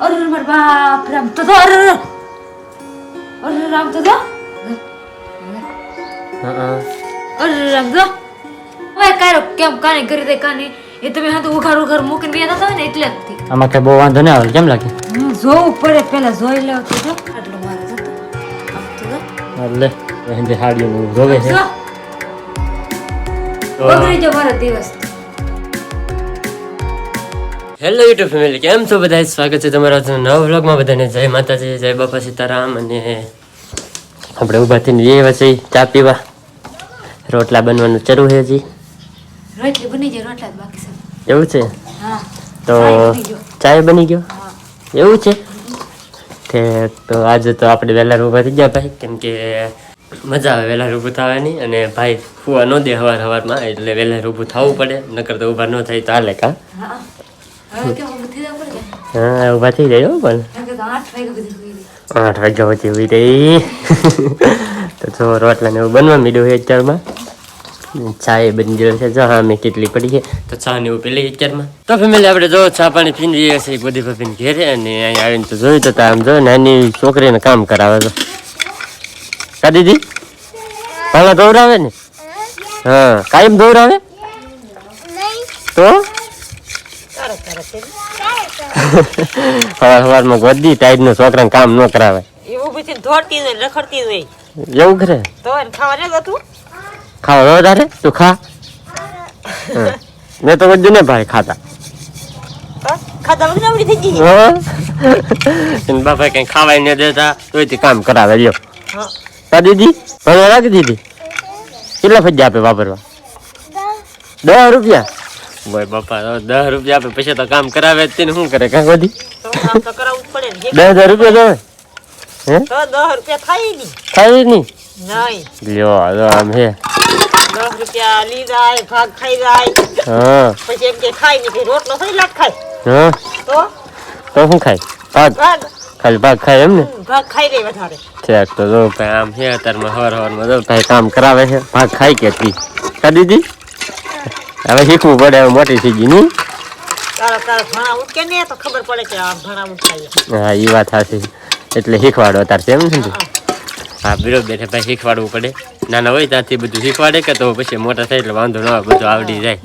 અરે મારા બાપ રામ તો અરે અરે રામ તો અરે રામ તો હવે કારો કેમ કાને કરી દે કાને? એ તમે હા તો ઉઘાડ ઉઘાડ મૂકીને બેઠા હતા ને એટલે જ આમાં કઈ બહુ વાંધો ના આવે કેમ લાગે? જોવું પડે પેલા જોઈ લેવ તો જો. આટલો મારે જતો આમ તો એટલે હાડીઓ રોવે છે. જો. બગડી જો મારો દિવસ હેલો યુટ્યુબ ફેમિલી કેમ છો બધા સ્વાગત છે તમારા નવ વ્લોગમાં બધાને. જય માતાજી જય બાપા સીતારામ અને આપણે ઊભા થઈને એ વચ્ચે ચા પીવા. રોટલા બનવાનું શરૂ છે હજી. રોટલી બની જાય રોટલા બાકી છે. એવું છે? તો ચાય બની ગયો. એવું છે? કે તો આજે તો આપણે વહેલા ઊભા થઈ ગયા ભાઈ. કેમ કે મજા આવે વહેલા ઊભું થવાની અને ભાઈ ફુવા ન દે હવાર હવારમાં એટલે વહેલા ઊભું થવું પડે નકર તો ઊભા ન થાય તો હાલે કા? હા ઊભું થઈ જાય પણ. આઠ વાગ્યા પછી ઊભી રહી તો જો રોટલા ને એવું બનવા મીડું છે અત્યારમાં. ચા એ બની ગયો છે. જો હા મેં કેટલી પડી છે. તો ચા ને એવું પેલી અત્યારમાં. તો ફેમિલી આપણે જો ચા પાણી પીને જઈએ છીએ બધી ભાભીને ઘેરે અને અહીંયા આવીને તો જોયું તો આમ જો નાની છોકરીને કામ કરાવે તો કા દીદી? પહેલા દોરાવે ને? હા કાયમ દોરાવે તો? સવાર સવારમાં ગોદી ટાઈડનો છોકરાને કામ ન કરાવે. એવું થઈને દોડતી હોય રખડતી હોય. એવું કરે તો ખાવા નહીં તું ખાવા વધારે તું ખા. મેં તો બધું ને ભાઈ ખાતા ખાધા વગર આવડી થઈ ગઈ. હા. બાપા કઈ ખાવાય ન દેતા તોય કામ કરાવે લ્યો. હા. દીદી? ભણવા રાખી દીધી? કેટલા ફજ્જા આપે વાપરવા? દસ રૂપિયા. બોય બાપા દસ રૂપિયા આપે પછી તો કામ કરાવે જ તેને શું કરે કાંઈ બધી દસ હજાર રૂપિયા જોવે દસ રૂપિયા થાય નહીં. નહીં? નહીં. લ્યો આમ હે. દસ રૂપિયા જાય ભાગ ખાઈ જાય. હા. પછી એમ કે ખાય નહીં રોટલો થોડી લાખ ખાય. હા. તો? તો શું ખાય? ભાગ? ભાગ. ખાલી ભાગ ખાય એમ ને? ભાગ ખાઈ લે વધારે. ઠેક તો જો ભાઈ આમ છે અત્યારમાં હવાર હવારમાં જો ભાઈ કામ કરાવે છે ભાગ ખાઈ કે તી કા દીદી? હવે શીખવું પડે હવે મોટી થઈ ગઈ ને તો ખબર પડે કે આ ભણા ઉઠાય હા એ વાત હશે એટલે શીખવાડો તાર છે એમ ને હા. બરોબર બેઠે ભાઈ શીખવાડવું પડે. નાના હોય ત્યાંથી બધું શીખવાડે કે તો પછી મોટા થાય એટલે વાંધો ન આવે બધું આવડી જાય.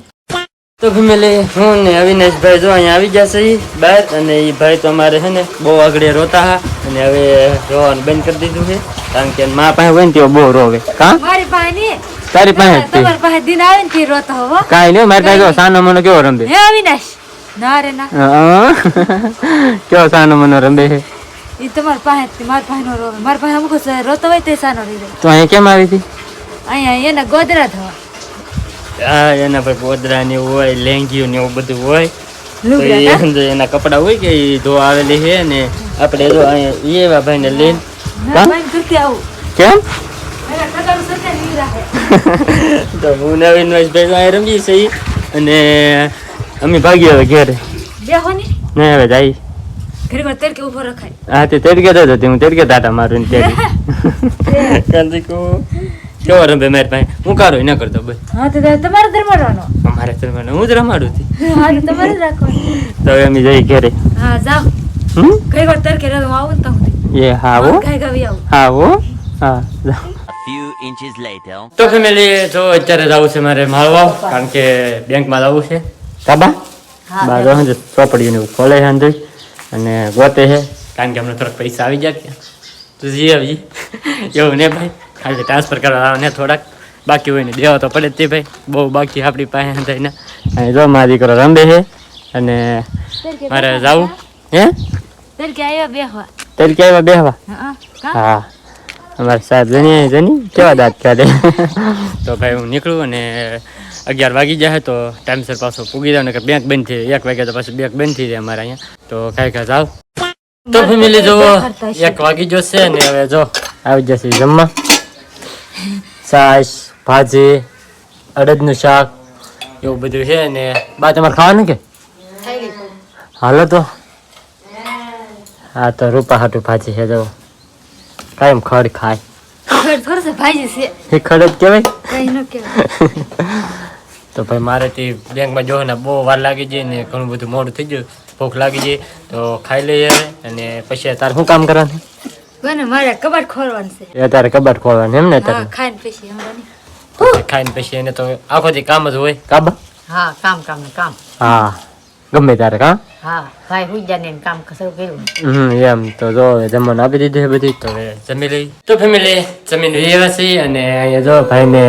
તો ફેમિલી હું ને અવિનાશભાઈ જો અહીંયા આવી જશે છે બહાર અને એ ભાઈ તો અમારે છે ને બહુ આગળ રોતા હા. અને હવે રોવાનું બંધ કરી દીધું છે. કારણ કે મા પાસે હોય ને તેઓ બહુ રોવે. કા મારી પાસે તારી પાસે. તમારી પાસે દિન આવે ને તે રોતો હો કાઈ નહીં મારી પાસે સાનો મનો કેવો રમે હે અવિનાશ ના રે ના. હા. કેવો સાનો મનો રમે છે એ તમારી પાસે મારી પાસે નો રોવે મારી પાસે અમુક રોતો હોય તે સાનો રહી જાય તો અહીં કેમ આવી હતી? અહીંયા એના ગોદરા થવા હા એના પર ગોદરા ને હોય લેંગીઓ ને એવું બધું હોય. એના કપડા હોય કે એ ધોવા આવેલી છે ને આપણે જો અહીંયા એવા ભાઈને લઈને. ભાઈ ઘરથી આવું. કેમ એના ટકાનું સરકાર ઈ રાખે તો હું નવીન ભાઈ રમીએ છીએ અને અમે ભાગી હવે ઘેરે. નહીં હવે જાય. હા તે તેડકે તો હતી હું તેડકે તાટા મારું ને તેડી કેવો રમે મારી પાસે? હું કારો ન કરતો બસ. હા તો તમારે અમારે તો મને હું જ રમાડું હતી હા તો તમારે જ રાખવાનું. તો હવે અમે જઈ ઘરે. હા જાઓ. હમ? ઘરે વાર તડકે રહે હું આવું તો એ હા હો. ગાય આવું. હા. હા જાઓ. Inches later. તો ફેમિલી જો અત્યારે જવું છે મારે માળવા કારણ કે બેંકમાં જવું છે. કાબા બા જો ને ચોપડીને એવું ખોલે છે અંદર. અને ગોતે છે. કારણ કે હમણાં થોડાક પૈસા આવી જાય કે તો જી આવી. એવું ને ભાઈ? ખાલી ટ્રાન્સફર કરવા આવે ને થોડાક. બાકી હોય ને દેવા તો પડે જ તે ભાઈ. બહુ બાકી આપણી પાસે થઈને અને જો મારા દીકરો રંબે છે અને મારે જવું. હે? તરીકે આવ્યા બેહવા. તરીકે આવ્યા બેહવા? હા હા. અમારે સાત જણી જણી. કેવા દાંત કાઢે? તો ભાઈ હું નીકળું અને અગિયાર વાગી જાય તો ટાઈમસર પાછો પૂગી જાવ ને કે બેંક બંધ થઈ એક વાગ્યા તો પાછું બેંક બંધ થઈ જાય અમારે અહીંયા. તો કાંઈ કાંઈ જાવ તો ફેમિલી જોવો એક વાગી જશે ને હવે જો આવી જશે જમવા. છાશ ભાજી અડદનું શાક એવું બધું છે ને બા તમારે ખાવાનું કે? હાલો તો. હા તો રૂપા હાટું ભાજી છે જો કાયમ ખડ ખાય. ઘર થોડું છે ભાઈજી છે. એ ખડ જ કહેવાય. કઈ ન કહેવાય. તો ભાઈ મારે તે બેંકમાં જો ને બહુ વાર લાગી જાય ને ઘણું બધું મોડું થઈ ગયું ભૂખ લાગી જાય તો ખાઈ લઈએ અને પછી તારે શું કામ કરવાનું? મારે કબાટ ખોલવાનું છે. એ તારે કબાટ ખોલવાનું એમ ને તારે ખાઈને પછી હમણાં ખાઈને પછી એને તો આખો કામ જ હોય. કાબા? હા કામ કામ કામ. હા. ગમે ત્યારે કા? હા ભાઈ હુઈ જાને કામ શરૂ કર્યું હમ એમ તો જો હવે જમવાનું આપી દીધું છે બધી. તો જમી લઈ તો ફેમિલી જમીન વ્યવા છે અને અહીંયા જો ભાઈને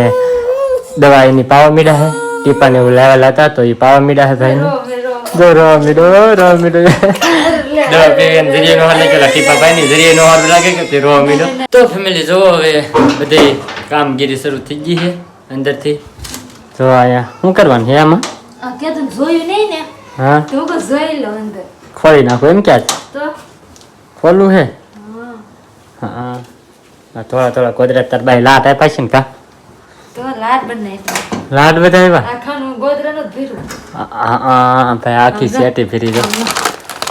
દવા એની પાવા મીડા છે. ટીપાને એવું લાવેલા હતા તો એ પાવા મીડા છે ભાઈને. જો રો મીડો રો મીડો. દવા પીવી જરીએ નો લાગેલા ટીપા ભાઈની જરીએ નો લાગે કે તે રો મીડો. તો ફેમિલી જો હવે બધી કામગીરી શરૂ થઈ ગઈ છે અંદરથી. જો અહીંયા શું કરવાનું છે આમાં? જોયું નહીં ને. હા તો હું કહું જોઈ લો અંદર ખોલી નાખો એમ ક્યાં તો ખોલવું છે હા હા આ થોડા થોડા કોદરા તાર બાઈ લાટ આપ્યા છે ને કા તો લાડ બનાવી લાટ બધા આવ્યા આખાનું ગોદરાનું જ ભીરું આ- આ ભાઈ આખી સેટી ફેરી દો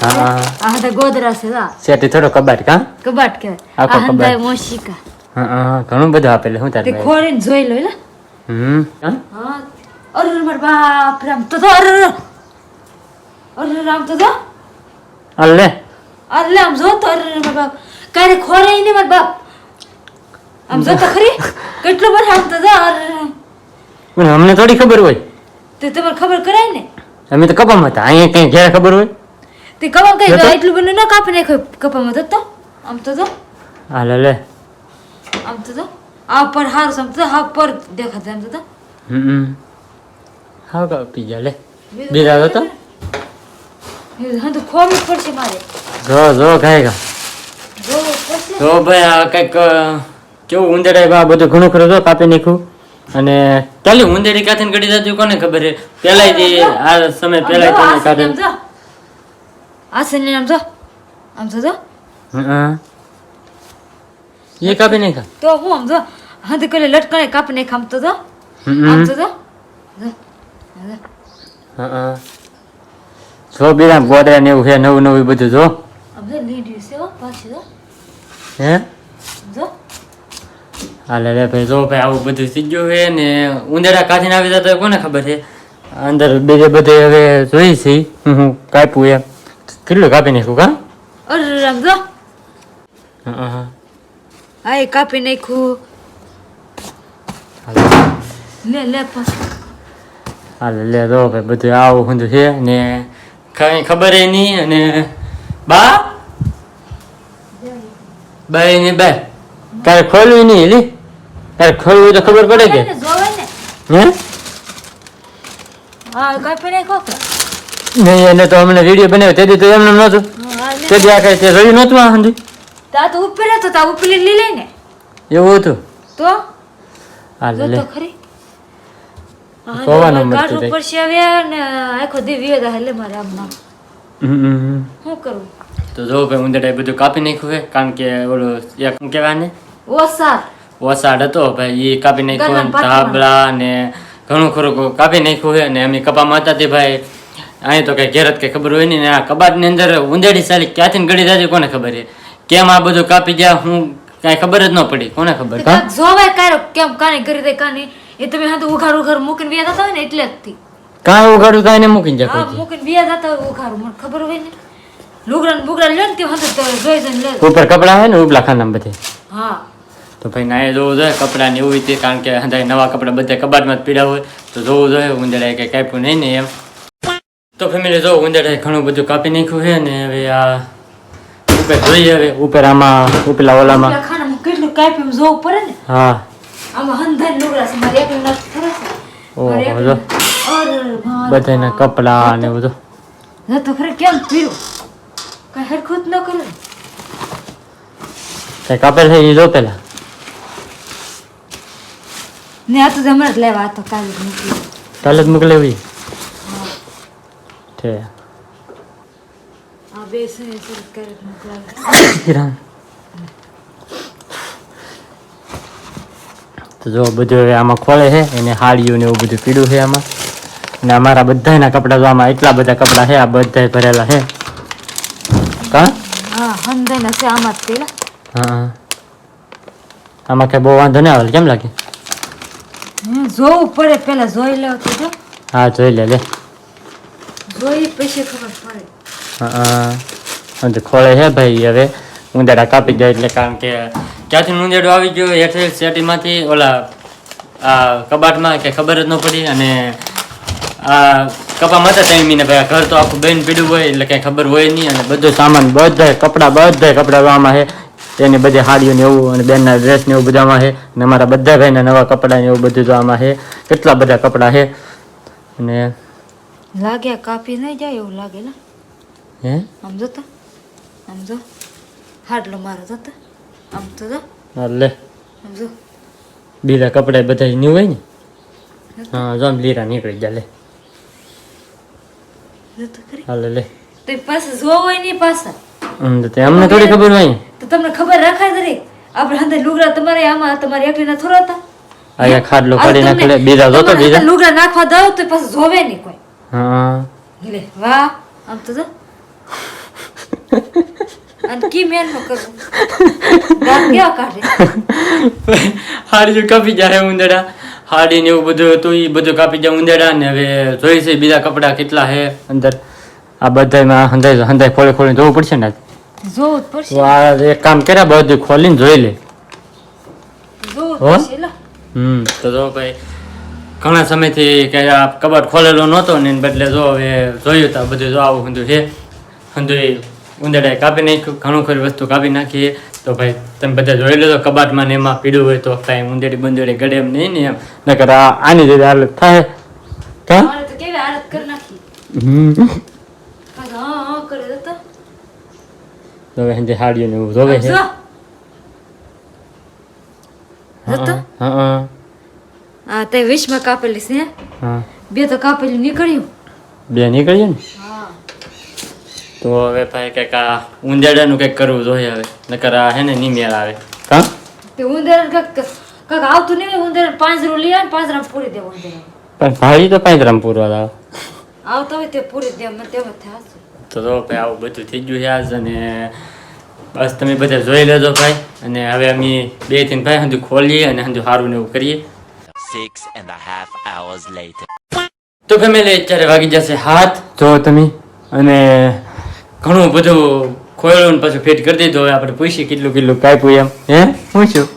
હા હા આ હતા ગોદરા છે આ સેટી થોડો કબાટ કા કબાટ કહેવાય આખો કબાટ. મોશિકા હા હા ઘણું બધું આપેલું હું તારે તે ખોલીને જોઈ લો હમ હા? હા અરે માર બાપ રામ તો તો અરે અરે રામ તો? તો આ લે અરે આમ જો તો અરે માર બાપ કારે ખોરે ને માર બાપ. આમ જો તો ખરી? કેટલો બર આમ તો અરે પણ મને અમને થોડી ખબર હોય. તે તમારે ખબર કરાય ને? અમે તો કપામાં હતા. અહીંયા કઈ ઘેર ખબર હોય? તે કપામ કઈ. એટલું બને ન કાપી નાખ્યું કપામાં તો તો? આમ તો તો? હાલ લે આમ તો તો? આ પર હાર આમ તો હા પર દેખાતા આમ તો તો? હમ હા કાપી જા લે. બીજા તો તો હા ખોવી પડશે મારે. જો જો ખાય જો તો ભાઈ આ કંઈક કેવું ઉંદરાય બા બધું ઘણું ખરું જો કાપી નાખ્યું. અને ચાલી ઉંદરડી કાથીને ગળી જતી કોને ખબર છે? પેલા જે આ સમય પેલા આમ જો, કોને જો. આ સને આમ જો. આમ તો જો. હા. એ કાપી નાખ્યા. તો હું આમ જો હા તો પેલે લટકણે કાપી નાખ આમ તો જો. આમ તો જો. જો. હા. જો બીજા ગોદરા ને એવું છે નવું નવું બધું જો હો હે હાલે રે ભાઈ જો ભાઈ આવું બધું થઈ ગયું છે ને ઉંદરડા કાઢીને આવી જતા કોને ખબર છે અંદર બીજે બધે હવે જોઈ છે હું હું કાપ્યું એમ કેટલું કાપી નાખ્યું કા અરે આમ જો હા હા એ કાપી નાખ્યું લે લે પાછું હાલે લે જો ભાઈ બધું આવું બધું છે ને કઈ ખબર નહીં અને બા? બાય ને બાય તારે ખોલવી નહીં લી. તારે ખોલવું તો ખબર પડે કે. હે? નહીં એને તો હમણાં વીડિયો બનાવ્યો તેથી તો એમને નહોતું. તેથી આ કઈ તે જોયું નહોતું આ સુધી તા તો ઉપર હતો તા ઉપર લઈ લે ને. એવું હતું? તો? હાલે લે તો ખરી. હા, કાઢવું જાય. પડશે હવે ને આખો દિવ્ય દા એટલે મારે આમ નામ હમ, હમ, હમ. શું કરવું તો જો ભાઈ ઉંદરડા બધું કાપી નાખ્યું છે કારણ કે ઓલો એક શું કહેવાય ને ઓસાડ ઓસાડ હતો ભાઈ એ કાપી નાખ્યો. ધાબળા ને ઘણું ખરું કાપી નાખ્યું છે અને અમે કપામાં હતા તે ભાઈ અહીં તો કઈ ઘેર જ કઈ ખબર હોય નહીં ને આ કબાટની અંદર ઉંદેડી સાલી ક્યાંથી ગળી જાય કોને ખબર છે કેમ આ બધું કાપી ગયા હું કાંઈ ખબર જ ન પડી કોને ખબર? જોવે કારો કેમ કાને કરી દે કાંઈ એ તમે હા તો ઉઘાર ઉઘાડ મૂકીને વ્યા જતા હોય ને એટલે જ થી. કાંઈ ઉગાડું કાંઈ ને મૂકીને હા જાય મૂકીને વ્યા જતા હોય ઉઘાડ મને ખબર હોય ને. લુગડા ને બુગડા લ્યો ને તે હા તો જોઈ જઈને લે ઉપર કપડા હોય ને ઉપલા ખાનામાં બધે? હા. તો ભાઈ ના જોવું જોઈએ કપડાં ને એવું રીતે કારણ કે હંધાય નવા કપડાં બધા કબાટમાં જ પીડા હોય તો જોવું જોઈએ ઉંદરડાએ કંઈ કાપ્યું નહીં ને એમ. તો ફેમિલી જો ઉંદરડાએ ઘણું બધું કાપી નાખ્યું છે ને હવે આ ઉપર જોઈએ હવે ઉપર આમાં ઉપલા ઓલામાં. ખાનામાં કેટલું કાપ્યું જોવું પડે ને? હા. આમાં બધાના કપડા ને બધું. તો ખરે કેમ પીરું? કઈ હરખું ન કરે. કઈ કાપેલ થઈ લીધો પેલા. ને આ તો હમણાં જ લેવા તો કાલે જ મૂકી કાલે જ મોકલેવી ઠે. આ બે સરસ મોકલાવે. તો જો બધું હવે આમાં ખોલે છે એને હાડીઓ ને એવું બધું પીડું છે આમાં. ને અમારા બધાના કપડાં તો આમાં એટલા બધા કપડાં છે આ બધા ભરેલા છે. કા? હા આમાં કઈ બહુ વાંધો નહીં આવે કેમ લાગે? જોવું પડે પેલા જોઈ લેવ હા જોઈ લે લે. જોઈ પછી ખબર પડે. હા ખોળે છે ભાઈ હવે. ઉંદેડા કાપી જાય એટલે કારણ કે ક્યાંથી ઉંદેડો આવી ગયો હેઠળ શેટીમાંથી ઓલા આ કબાટમાં કે ખબર જ ન પડી અને આ કપામાં હતા ત્રણ મહિને ભાઈ ઘર તો આખું બેન પીડ્યું હોય એટલે કંઈ ખબર હોય નહીં અને બધો સામાન બધાય કપડાં બધાય કપડાં આમાં છે. તેની બધી હાડીઓ ને એવું અને બેનના ડ્રેસ ને એવું બધામાં છે. અને અમારા બધા ભાઈના નવા કપડાં ને એવું બધું તો આમાં છે. કેટલા બધા કપડાં છે. અને લાગ્યા કાપી નહીં જાય એવું લાગે ને? હે? આમ તો સમજો હાડલો મારો જોતા આમ તો જો. લે. જો. બીજા કપડા બધા ન્યુ હોય ને? હા જો આમ લીરા નીકળી જાય લે. હાલે લે તો પાસે જો હોય નહીં પાસે તો તે અમને થોડી ખબર હોય તો તમને ખબર રાખાય દરેક. આપણે અંદર લુગડા તમારે આમાં તમારે એકલીના થોડા હતા. અહીંયા ખાડલો કાઢી તમને- નાખે બીજા જો તો બીજા. લુગડા નાખવા દો તો પાછું જોવે નહીં કોઈ. હા. લે વાહ. આમ તો જો અને કી મેન નો કરવું દાંત કેવા કાઢે હાડી કાપી જાય ઉંદરડા. હાડી ને એવું બધું હતું એ બધું કાપી જાય ઉંદરડા ને હવે જોઈ છે બીજા કપડા કેટલા હે અંદર. આ બધામાં હંધાઈ હંધાઈ ખોલી ખોલીને જોવું પડશે ને જોવું જ પડશે. આ એક કામ કર્યા બધું ખોલીને જોઈ લે. હમ તો જો ભાઈ ઘણા સમયથી કે આ કબાટ ખોલેલો નહોતો ને બદલે જો હવે જોયું તો બધું જો આવું હંધું છે. હંધું ઉંદરડાએ કાપી નાખ્યું ઘણું ખરી વસ્તુ કાપી નાખીએ. તો ભાઈ તમે બધા જોઈ લેજો કબાટમાં ને એમાં પીડું હોય તો કાંઈ ઉંદેડી બંદેડી ગળે એમ નહીં ને એમ. નકર આની જે હાલત થાય. કા? તો હવે હાડીઓ ને એવું જોવે છે. હા હા વિશમાં કાપેલી છે. હા. બે તો કાપેલી નીકળ્યું. બે નીકળ્યું ને? તો હવે ભાઈ કંઈક આ ઉંદેડાનું કંઈક કરવું જોઈએ હવે. નકર આ હે ને નિમેળ આવે. હા? તે ઉંદર કાક કાક આવતું નહીં ઉંદર પાંજરું લઈ આવે ને પાંજરામાં પૂરી દે ઉંદર પણ ભાઈ તો પાંજરામ પૂરવા લાવ. આવતો હોય તે પૂરી દે મને તેમ જ થાય તો ભાઈ આવું બધું થઈ ગયું છે આજ અને બસ તમે બધા જોઈ લેજો ભાઈ. અને હવે અમે બેથી ભાઈ હંધું ખોલીએ અને હંધું સારું ને એવું કરીએ. Six and a half hours later. તો ફેમિલી અત્યારે વાગી જશે હાથ જો તમે અને ઘણું બધું ખોયલું ને પાછું ફિટ કરી દીધું. હવે આપણે પૂછીએ કેટલું કેટલું કાપ્યું એમ. હે? પૂછ્યું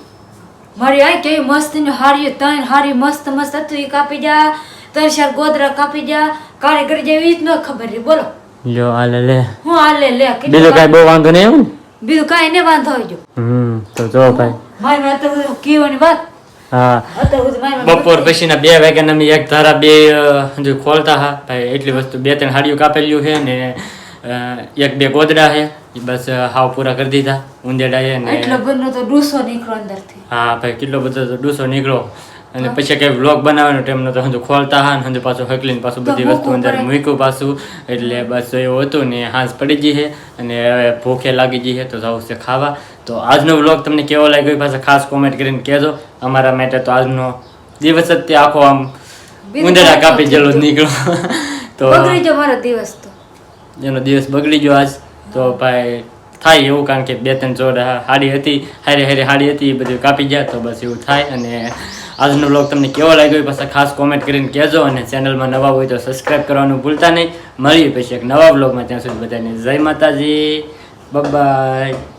મારી આ કેવી મસ્ત ને હારી તન હારી મસ્ત મસ્ત હતું. એ કાપી જા ત્રણ ચાર ગોદરા કાપી જા. કાળી કરી જેવી જ ન ખબર રે. બોલો. લ્યો આલે લે. હું આલે લે. બીજું કાંઈ બહુ વાંધો નહીં એવું બીજું કાંઈ ને વાંધો આવજો હમ તો જો ભાઈ. મારી માં તો કીવાની વાત. બપોર પછીના બે વાગ્યાના અમે એક ધારા બે હજુ ખોલતા હા. ભાઈ એટલી વસ્તુ બે ત્રણ હાડીઓ કાપેલું છે ને એક બે ગોદડા છે બસ હાવ પૂરા કરી દીધા ઉંદેડા છે એટલો ને બધો તો ડૂસો નીકળો અંદરથી. હા ભાઈ કેટલો બધો તો ડૂસો નીકળો. અને પછી કઈ વ્લોગ બનાવવાનો ટાઈમ નતો હજુ ખોલતા હા હજુ પાછું હકલીને પાછું બધી વસ્તુ અંદર મૂક્યું પાછું. એટલે બસ એવું હતું ને હાંસ પડી ગઈ છે અને હવે ભૂખે લાગી ગઈ છે તો જવું છે ખાવા. તો આજનો વ્લોગ તમને કેવો લાગ્યો પાછા ખાસ કોમેન્ટ કરીને કહેજો. અમારા માટે તો આજનો દિવસ જ તે આખો આમ ઉંદરા કાપી જેલો નીકળો. તો મારો દિવસ તો. એનો દિવસ બગડી ગયો આજ. તો ભાઈ, થાય એવું કારણ કે બે ત્રણ જોડ હાડી હતી, હારી હારી હાડી હતી, એ બધું કાપી ગયા તો બસ એવું થાય. અને આજનો બ્લોગ તમને કેવો લાગ્યો એ પાછા ખાસ કોમેન્ટ કરીને કહેજો અને ચેનલમાં નવા હોય તો સબસ્ક્રાઈબ કરવાનું ભૂલતા નહીં. મળીએ પછી એક નવા બ્લોગમાં ત્યાં સુધી બધાને જય માતાજી. બાય